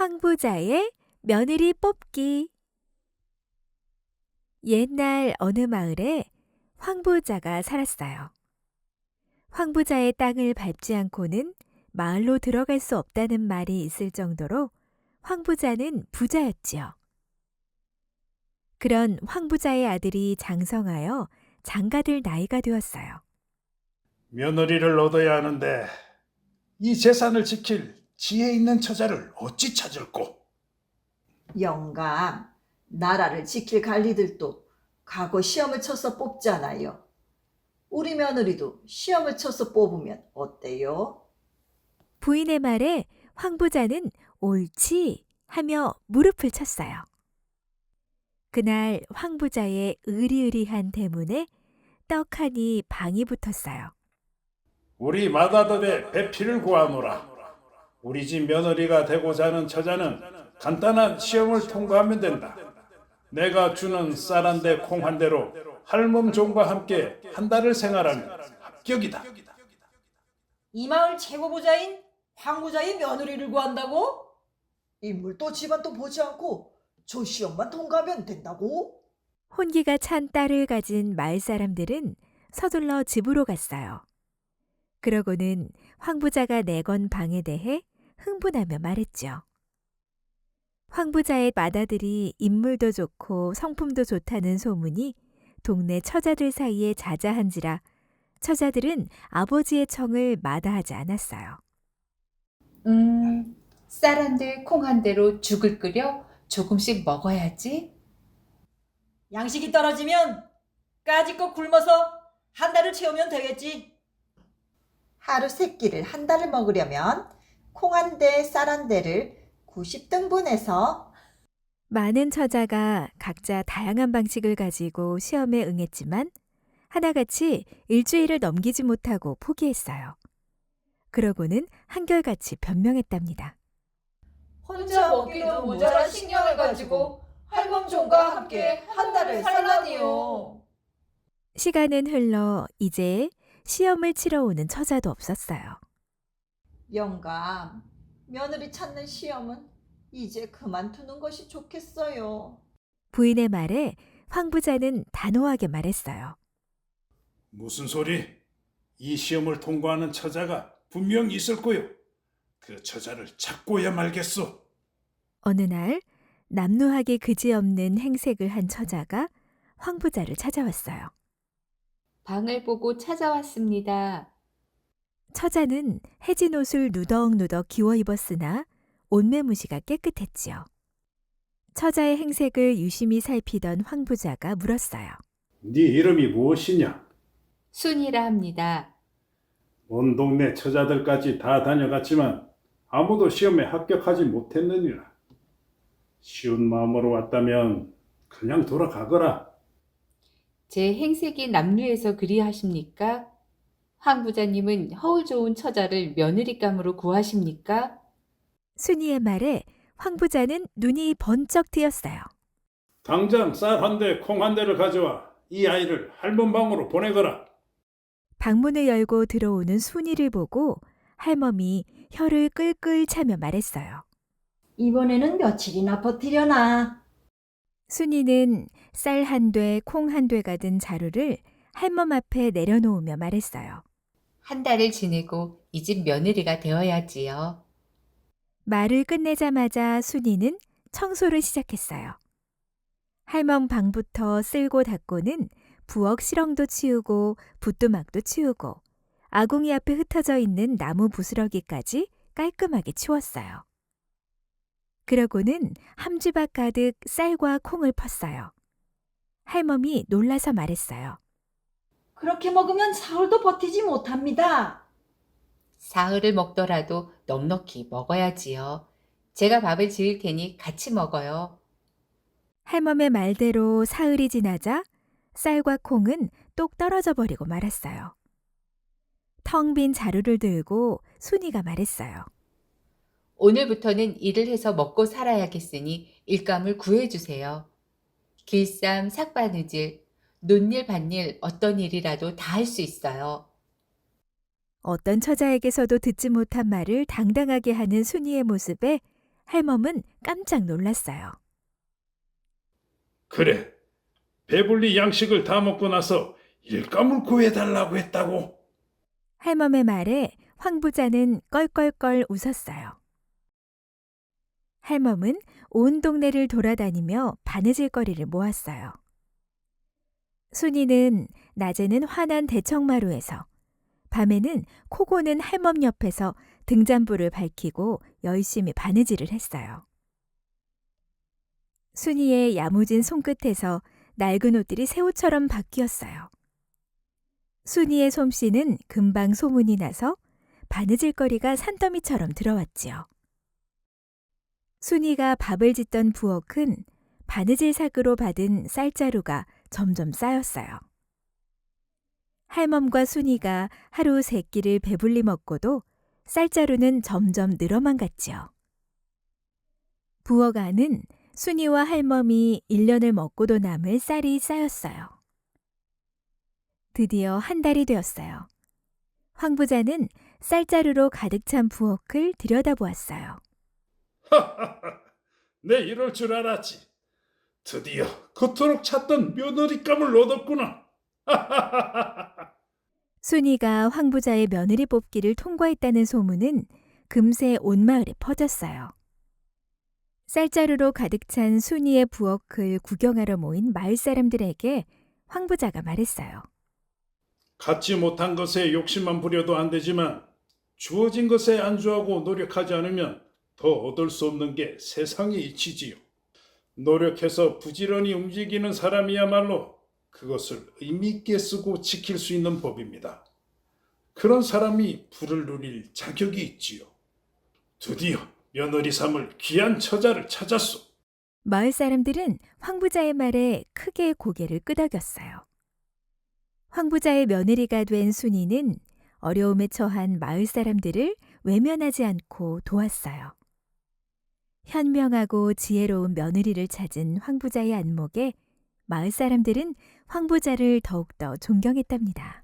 황부자의 며느리 뽑기 옛날 어느 마을에 황부자가 살았어요. 황부자의 땅을 밟지 않고는 마을로 들어갈 수 없다는 말이 있을 정도로 황부자는 부자였지요. 그런 황부자의 아들이 장성하여 장가들 나이가 되었어요. 며느리를 얻어야 하는데 이 재산을 지킬 지혜 있는 처자를 어찌 찾을꼬? 영감, 나라를 지킬 관리들도 과거 시험을 쳐서 뽑잖아요. 우리 며느리도 시험을 쳐서 뽑으면 어때요? 부인의 말에 황부자는 옳지 하며 무릎을 쳤어요. 그날 황부자의 의리의리한 대문에 떡하니 방이 붙었어요. 우리 맏아들의 배피를 구하노라. 우리 집 며느리가 되고자 하는 처자는 간단한 시험을 통과하면 된다. 내가 주는 쌀 한 대 콩 한 대로 할멈 종과 함께 한 달을 생활하면 합격이다. 이 마을 최고 부자인 황부자의 며느리를 구한다고? 인물도 집안도 보지 않고 저 시험만 통과하면 된다고? 혼기가 찬 딸을 가진 마을 사람들은 서둘러 집으로 갔어요. 그러고는 황부자가 내건 방에 대해 흥분하며 말했죠. 황부자의 맏아들이 인물도 좋고 성품도 좋다는 소문이 동네 처자들 사이에 자자한지라 처자들은 아버지의 청을 마다하지 않았어요. 음, 쌀 한 대, 콩 한 대로 죽을 끓여 조금씩 먹어야지. 양식이 떨어지면 까짓거 굶어서 한 달을 채우면 되겠지. 하루 세 끼를 한 달을 먹으려면 콩 한 대, 쌀 한 대를 90등분해서 많은 처자가 각자 다양한 방식을 가지고 시험에 응했지만 하나같이 일주일을 넘기지 못하고 포기했어요. 그러고는 한결같이 변명했답니다. 혼자 먹기도 모자란 식량을 가지고 할멈종과 함께 한 달을 살라니요. 시간은 흘러 이제 시험을 치러 오는 처자도 없었어요. 영감, 며느리 찾는 시험은 이제 그만두는 것이 좋겠어요. 부인의 말에 황 부자는 단호하게 말했어요. 무슨 소리? 이 시험을 통과하는 처자가 분명 있을 거요. 그 처자를 찾고야 말겠소. 어느 날 남루하게 그지없는 행색을 한 처자가 황 부자를 찾아왔어요. 방을 보고 찾아왔습니다. 처자는 해진 옷을 누덕누덕 기워 입었으나 옷매무시가 깨끗했지요. 처자의 행색을 유심히 살피던 황 부자가 물었어요. 네 이름이 무엇이냐? 순이라 합니다. 온 동네 처자들까지 다 다녀갔지만 아무도 시험에 합격하지 못했느니라. 쉬운 마음으로 왔다면 그냥 돌아가거라. 제 행색이 남루해서 그리하십니까? 황 부자님은 허울 좋은 처자를 며느리감으로 구하십니까? 순이의 말에 황 부자는 눈이 번쩍 트였어요. 당장 쌀 한 대, 콩 한 대를 가져와 이 아이를 할멈 방으로 보내거라. 방문을 열고 들어오는 순이를 보고 할멈이 혀를 끌끌 차며 말했어요. 이번에는 며칠이나 버티려나. 순이는 쌀 한 돼, 콩 한 돼가 든 자루를 할멈 앞에 내려놓으며 말했어요. 한 달을 지내고 이 집 며느리가 되어야지요. 말을 끝내자마자 순이는 청소를 시작했어요. 할멈 방부터 쓸고 닦고는 부엌 실렁도 치우고 부뚜막도 치우고 아궁이 앞에 흩어져 있는 나무 부스러기까지 깔끔하게 치웠어요. 그러고는 함지박 가득 쌀과 콩을 펐어요. 할멈이 놀라서 말했어요. 그렇게 먹으면 사흘도 버티지 못합니다. 사흘을 먹더라도 넉넉히 먹어야지요. 제가 밥을 지을 테니 같이 먹어요. 할멈의 말대로 사흘이 지나자 쌀과 콩은 똑 떨어져 버리고 말았어요. 텅 빈 자루를 들고 순이가 말했어요. 오늘부터는 일을 해서 먹고 살아야겠으니 일감을 구해주세요. 길쌈, 삭바느질, 논일, 밭일, 어떤 일이라도 다 할 수 있어요. 어떤 처자에게서도 듣지 못한 말을 당당하게 하는 순이의 모습에 할멈은 깜짝 놀랐어요. 그래. 배불리 양식을 다 먹고 나서 일감을 구해달라고 했다고. 할멈의 말에 황 부자는 껄껄껄 웃었어요. 할멈은 온 동네를 돌아다니며 바느질 거리를 모았어요. 순이는 낮에는 환한 대청마루에서, 밤에는 코 고는 할멈 옆에서 등잔불을 밝히고 열심히 바느질을 했어요. 순이의 야무진 손끝에서 낡은 옷들이 새 옷처럼 바뀌었어요. 순이의 솜씨는 금방 소문이 나서 바느질거리가 산더미처럼 들어왔지요. 순이가 밥을 짓던 부엌은 바느질 삭으로 받은 쌀자루가 점점 쌓였어요. 할멈과 순이가 하루 세 끼를 배불리 먹고도 쌀자루는 점점 늘어만 갔지요. 부엌 안은 순이와 할멈이 1년을 먹고도 남을 쌀이 쌓였어요. 드디어 한 달이 되었어요. 황 부자는 쌀자루로 가득 찬 부엌을 들여다보았어요. 내 이럴 줄 알았지. 드디어 그토록 찾던 며느리감을 얻었구나. 순이가 황 부자의 며느리 뽑기를 통과했다는 소문은 금세 온 마을에 퍼졌어요. 쌀자루로 가득 찬 순이의 부엌을 구경하러 모인 마을 사람들에게 황 부자가 말했어요. 갖지 못한 것에 욕심만 부려도 안 되지만 주어진 것에 안주하고 노력하지 않으면 더 얻을 수 없는 게 세상의 이치지요. 노력해서 부지런히 움직이는 사람이야말로 그것을 의미 있게 쓰고 지킬 수 있는 법입니다. 그런 사람이 부를 누릴 자격이 있지요. 드디어 며느리 삼을 귀한 처자를 찾았소. 마을 사람들은 황 부자의 말에 크게 고개를 끄덕였어요. 황 부자의 며느리가 된 순이는 어려움에 처한 마을 사람들을 외면하지 않고 도왔어요. 현명하고 지혜로운 며느리를 찾은 황 부자의 안목에 마을 사람들은 황 부자를 더욱더 존경했답니다.